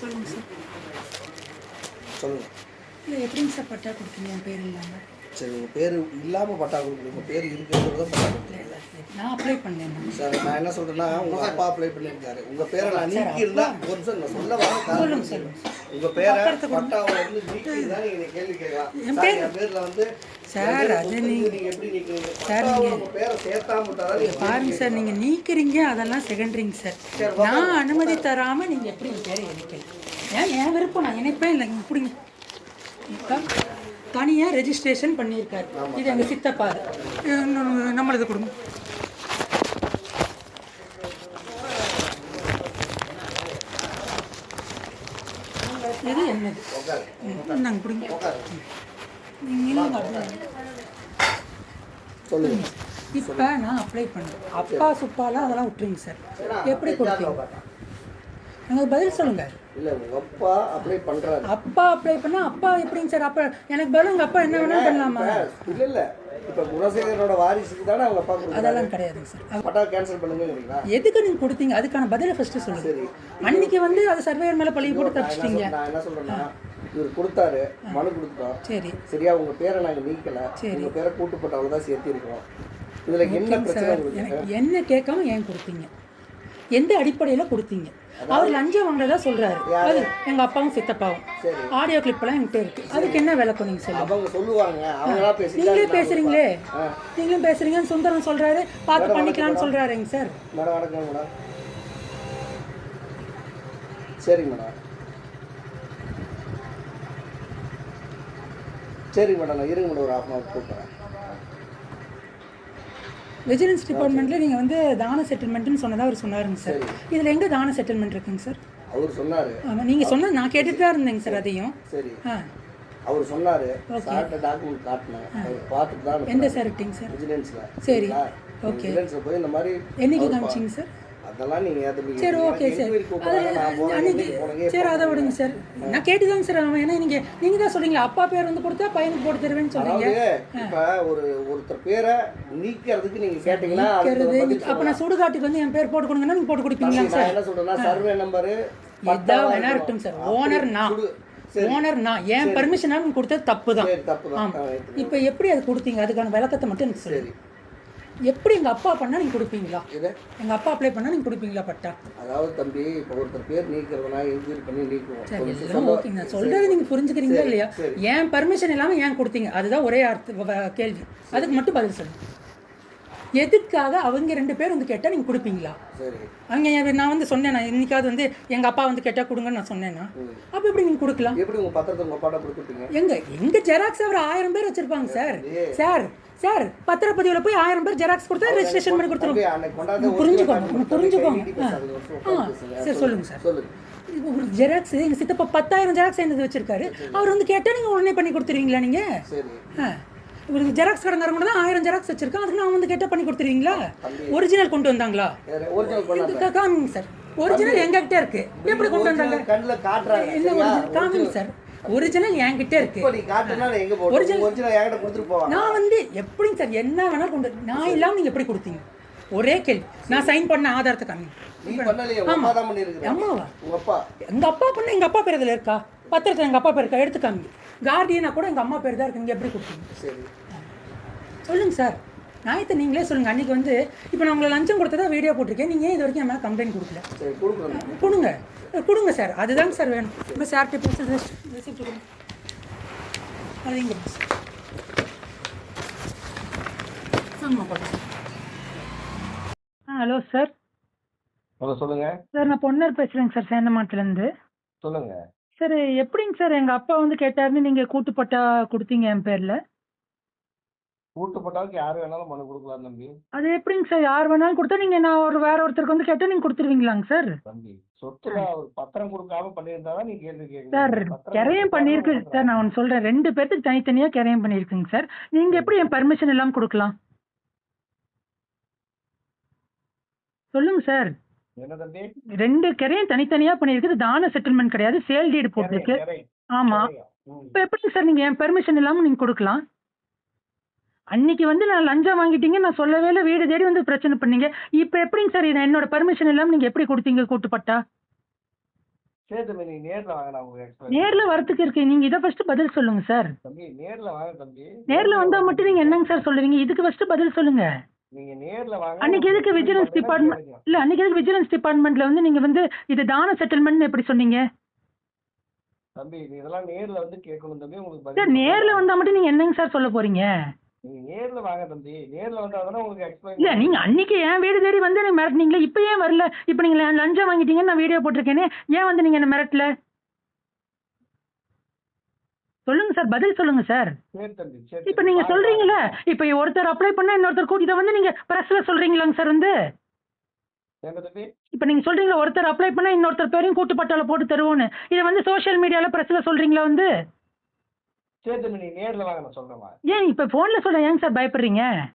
சொல்லுங்கள் சார் சொல்லுங்கள் இல்லை எப்படிங்க சார் பட்டா கொடுத்தீங்க என் பேர் இல்லாமல் சரி உங்கள் பேர் இல்லாமல் பட்டா கொடுக்கணும் உங்கள் பேர் இருக்கிறது தான் பட்டா கொடுக்கணும் நான் அப்ளை பண்ணேன். சார் நான் என்ன சொல்கிறேன்னா உங்கள் அப்பா அப்ளை பண்ணியிருக்காரு. உங்கள் பேரை நான் நீக்கி இருந்தா ஒரு நிமிஷம் நான் சொல்ல வர காரணம் உங்கள் பேரை பட்டாவில் இருந்து நீக்கி இருந்தா நீங்கள் கேள்வி கேட்கலாம் சார் என் பேரில் வந்து சார் அது நீங்கள் எப்படி நீக்கிறீங்க பட்டாவில் உங்கள் பேரை சேர்த்தாம நீங்கள் பாருங்க சார் நீங்கள் நீக்கிறீங்க அதெல்லாம் செகண்டரிங்க சார். நான் அனுமதி தராமல் நீங்கள் எப்படி என் பேரை இணைக்கலாம் ஏன் என் விருப்பம் நான் இணைப்பேன்? இல்லை இங்கே பிடிங்க. இப்போ தனியாக ரெஜிஸ்ட்ரேஷன் பண்ணியிருக்காரு. இது எங்கள் சித்தப்பாரு இன்னொன்னு நம்மளது கொடுங்க. இது என்னது? நாங்கள் சொல்லுங்கள் இப்போ நான் அப்ளை பண்ணேன். அப்பா சுப்பாலாம் அதெல்லாம் விட்டுருங்க சார். எப்படி கொடுத்தீங்க எனக்கு பதில் சொல்லுங்க. இல்லை உங்கள் அப்பா அப்ளை பண்ணுறாரு அப்பா அப்ளை பண்ணா அப்பா எப்படிங்க சார்? அப்பா எனக்கு பதில் உங்க அப்பா என்ன வேணாலும் பண்ணலாமா? இல்லை இல்லை. இப்போ குணசேகரோட வாரிசுக்கு தானே அவங்க அப்பா அதெல்லாம் கிடையாதுங்க சார். பட்டா கேன்சல் பண்ணுங்கிறீங்களா எதுக்கு நீங்க கொடுத்தீங்க? அதுக்கான பதிலை ஃபர்ஸ்ட் சொல்லுங்க. அன்னைக்கு வந்து அது சர்வேயர் மேல பழி போட்டு தப்பிச்சிட்டீங்க. நான் என்ன சொல்றேன்னா இவர் கொடுத்தாரு. மனு கொடுத்தோம் சரி. சரியா உங்க பேரை நாங்க நீக்கல. உங்க பேரை கூட்டுப்பட்டவங்க தான் சேர்த்து இருக்கோம் இதுல என்ன பிரச்சனை என்ன கேட்காம ஏன் கொடுத்தீங்க? எந்த அடிப்படையில கொடுத்தீங்க? அவர் லஞ்சம் வாங்கினதா சொல்றாரு. அது எங்க அப்பாவும் சித்தப்பாவும். ஆடியோ கிளிப் எல்லாம் என்கிட்ட இருக்கு. அதுக்கு என்ன விளக்கம் நீங்க சொல்லுங்க? நீங்களே பேசுறீங்களே? நீங்களும் பேசுறீங்கன்னு சுந்தரம் சொல்றாரு. பார்த்து பண்ணிக்கலாம்னு சொல்றாருங்க சார். மேடம் வணக்கம் மேடம். சரிங்க மேடம். சரிங்க மேடம் நான் இருங்க மேடம் ஒரு ஹாஃப் அன் ஹவர் கூப்பிட்றேன். விஜிலன்ஸ் டிபார்ட்மெண்ட்ல நீங்க வந்து தான செட்டில்மெண்ட்னு சொன்னதா அவர் சொன்னாருங்க சார். இதுல எங்க தான செட்டில்மெண்ட் இருக்குங்க சார்? அவர் சொன்னாரு. ஆமா நீங்க சொன்ன நான் கேட்டுட்டு தான் இருந்தேங்க சார் அதையும். சரி. ஆ. அவர் சொன்னாரு சார்ட்ட டாக்குமெண்ட் காட்டினேன் அவர் பார்த்துட்டு தான் எந்த சார் இருக்கீங்க சார்? விஜிலன்ஸ்ல சரி. விஜிலன்ஸ்ல போய் இந்த மாதிரி என்னைக்கு காமிச்சிங்க சார்? அதெல்லாம் நீங்க ஏத்துப்பீங்க சரி ஓகே சார். அன்னைக்கு சரி அதை விடுங்க சார். நான் கேட்டுதாங்க சார் அவன். ஏன்னா நீங்க நீங்க தான் சொல்றீங்க அப்பா பேர் வந்து கொடுத்தா பையனுக்கு போட்டு தருவேன்னு சொல்றீங்க. அதாவது இப்ப ஒரு ஒருத்தர் பேரை நீக்கிறதுக்கு நீங்க கேட்டீங்கன்னா அப்ப நான் சுடுகாட்டுக்கு வந்து என் பேர் போட்டு கொடுங்கன்னா நீங்க போட்டு கொடுப்பீங்களா நான் என்ன சொல்றேன்னா சர்வே நம்பரு எதா வேணா இருக்கட்டும் சார். ஓனர் நான். ஓனர் நான். என் பர்மிஷனாக கொடுத்தது தப்பு தான் சரி தப்பு தான் ஆமா இப்போ எப்படி அது கொடுத்தீங்க? அதுக்கான விளக்கத்தை மட்டும் எனக்கு சொல்லுங்க. எப்படி எங்க அப்பா பண்ணா நீங்க கொடுப்பீங்களா? இது எங்க அப்பா அப்ளை பண்ணா நீங்க கொடுப்பீங்களா பட்டா? அதாவது தம்பி இப்போ ஒருத்தர் பேர் நீக்கிறதுனா என்கொயரி பண்ணி நீக்குவோம். எல்லாம் ஓகே நான் சொல்றது நீங்க புரிஞ்சுக்கிறீங்களா இல்லையா? ஏன் பர்மிஷன் இல்லாம ஏன் கொடுத்தீங்க? அதுதான் ஒரே அர்த்த கேள்வி. அதுக்கு மட்டும் பதில் சொல்லுங்க. எதுக்காக அவங்க ரெண்டு பேர் வந்து கேட்டா நீங்க கொடுப்பீங்களா? அவங்க நான் வந்து சொன்னேன் நான் இன்னைக்காவது வந்து எங்க அப்பா வந்து கேட்டா கொடுங்கன்னு நான் சொன்னேன்னா அப்ப எப்படி நீங்க கொடுக்கலாம்? எப்படி உங்க பத்திரத்தை உங்க அப்பாட்ட கொடுத்துட்டீங்க எங்க எங்க ஜெராக்ஸ் அவர் ஆயிரம் பேர் வச்சிருப்பாங்க சார். சார் சார் பத்திரப்பதிவுல போய் ஆயிரம் பேர் ஜெராக்ஸ் கொடுத்தா ரெஜிஸ்ட்ரேஷன் பண்ணி கொடுத்துருவோம். புரிஞ்சுக்கோங்க புரிஞ்சுக்கோங்க. ஆ. சரி. சொல்லுங்க சார். ஒரு ஜெராக்ஸ் எங்க சித்தப்பா பத்தாயிரம் ஜெராக்ஸ் என்னது வச்சிருக்காரு. அவர் வந்து கேட்டா நீங்க உடனே பண்ணி கொடுத்துருவீங்களா நீங்க? சரி. ஆ. இவருக்கு ஜெராக்ஸ் கடைக்காரங்க தான் ஆயிரம் ஜெராக்ஸ் வச்சிருக்கான். அதுக்கு நான் வந்து கேட்டா பண்ணி கொடுத்துருவீங்களா ஒரிஜினல் கொண்டு வந்தாங்களா? காமிங்க சார். ஒரிஜினல் எங்ககிட்ட இருக்கு. எப்படி கொண்டு வந்தாங்க? ஒரிஜினல் காமிங்க சார். ஒரிஜினல் என்கிட்ட இருக்கு. நான் வந்து எப்படிங்க சார் என்ன வேணா கொண்டு நான் இல்லாம நீங்க எப்படி கொடுத்தீங்க? ஒரே கேள்வி. நான் சைன் பண்ண ஆதாரத்தை தான் பண்ணியிருக்கிறேன் அம்மாவா? எங்க அப்பா பண்ண எங்க அப்பா பேர் இதுல இருக்கா? பத்திரத்தில் எங்க அப்பா பேர் இருக்கா? எடுத்து காமிங்க. கார்டியனா கூட எங்க அம்மா பேர் தான் இருக்கு. நீங்க எப்படி கொடுத்தீங்க சரி. சொல்லுங்க சார். நாயத்தை நீங்களே சொல்லுங்க. அன்னைக்கு வந்து இப்போ நான் உங்களை லஞ்சம் கொடுத்ததா வீடியோ போட்டிருக்கேன். நீங்க ஏன் இது வரைக்கும் என் மேலே கம்ப்ளைண்ட் கொடுக்கல. கொடுங்க. கொடுங்க சார். அதுதாங்க சார் வேணும். இப்போ சார்கிட்ட பேசுறது ரெசிப்ட் கொடுங்க அது இங்கே ஆ ஹலோ சார். ஹலோ சொல்லுங்க. சார் நான் பொன்னர் பேசுகிறேங்க சார் சேந்தமாட்டிலேருந்து சொல்லுங்க. சார் எப்படிங்க சார் எங்கள் அப்பா வந்து கேட்டாருன்னு நீங்கள் கூட்டுப்பட்டா கொடுத்தீங்க என் பேரில்? கூட்டுப்பட்டாவுக்கு யார் வேணாலும் மனு கொடுக்கலாம் தம்பி. அது எப்படிங்க சார் யார் வேணாலும் கொடுத்தா நீங்கள் நான் ஒரு வேற ஒருத்தருக்கு வந்து கேட்டால் நீங்கள் கொடுத்துருவீங்களாங்க சார்? தம்பி சொத்துல ஒரு பத்திரம் கொடுக்காம பண்ணியிருந்தாதான் நீ கேள்வி சார் கிரையம் பண்ணியிருக்கு. சார் நான் ஒன்று சொல்கிறேன் ரெண்டு பேர்த்துக்கு தனித்தனியாக கிரையம் பண்ணியிருக்குங்க சார். நீங்கள் எப்படி என் பர்மிஷன் இல்லாமல் கொடுக்கலாம்? சொல்லுங்க சார். ரெண்டு கிரையும் தனித்தனியாக பண்ணியிருக்குது. தான செட்டில்மெண்ட் கிடையாது. சேல் டீடு போட்டிருக்கு. கிரை. ஆமாம் ம். இப்போ எப்படி சார் நீங்கள் என் பெர்மிஷன் இல்லாமல் நீங்கள் கொடுக்கலாம்? அன்னைக்கு வந்து நான் லஞ்சம் வாங்கிட்டீங்க நான் சொல்லவே இல்லை. வீடு தேடி வந்து பிரச்சனை பண்ணீங்க. இப்போ எப்படிங்க சார் என்னோட பெர்மிஷன் இல்லாமல் நீங்கள் எப்படி கொடுத்தீங்க கூட்டுப்பட்டா? நீங்க நேர்ல வரத்துக்கு இருக்கு. நீங்க இதை ஃபர்ஸ்ட் பதில் சொல்லுங்க சார் தம்பி நேர்ல வாங்க தம்பி. நேர்ல வந்தா மட்டும் நீங்க என்னங்க சார் சொல்லுவீங்க? இதுக்கு ஃபர்ஸ்ட் பதில் சொல்லுங்க. நீங்க நேர்ல வாங்க அன்னைக்கு எதுக்கு விஜிலன்ஸ் டிபார்ட்மெண்ட் இல்ல அன்னைக்கு எதுக்கு விஜிலன்ஸ் டிபார்ட்மெண்ட்ல வந்து நீங்க வந்து இது தான செட்டில்மெண்ட் எப்படி சொன்னீங்க? தம்பி இதெல்லாம் நேர்ல வந்து கேட்கணும் தம்பி உங்களுக்கு சார் நேர்ல வந்தா மட்டும் நீங்க என்னங்க சார் சொல்ல போறீங்க? நீங்க நேர்ல வாங்க தம்பி நேர்ல வந்தா தானே உங்களுக்கு எக்ஸ்பிளைன் இல்ல நீங்க அன்னைக்கு ஏன் வீடு தேடி வந்து எனக்கு மிரட்டினீங்களே இப்போ ஏன் வரல? இப்போ நீங்க லஞ்சம் வாங்கிட்டீங்கன்னு நான் வீடியோ போட்டிருக்கேனே ஏன் வந்து நீங்க என்ன மிரட்டல? சொல்லுங்க சார் பதில் சொல்லுங்க சார். இப்போ. நீங்க சொல்றீங்கல்ல. இப்போ ஒருத்தர் அப்ளை பண்ணா இன்னொருத்தர் கூட்டி இதை வந்து நீங்க பிரஸ்ல சொல்றீங்களாங்க சார் வந்து? இப்போ நீங்க சொல்றீங்களா ஒருத்தர் அப்ளை பண்ணா இன்னொருத்தர் பேரையும் கூட்டு பட்டால போட்டு தருவோன்னு. இதை வந்து சோஷியல் மீடியால பிரஸ்ல சொல்றீங்களா வந்து? ஏன் இப்போ ஃபோன்ல சொல்ல ஏங்க சார் பயப்படுறீங்க?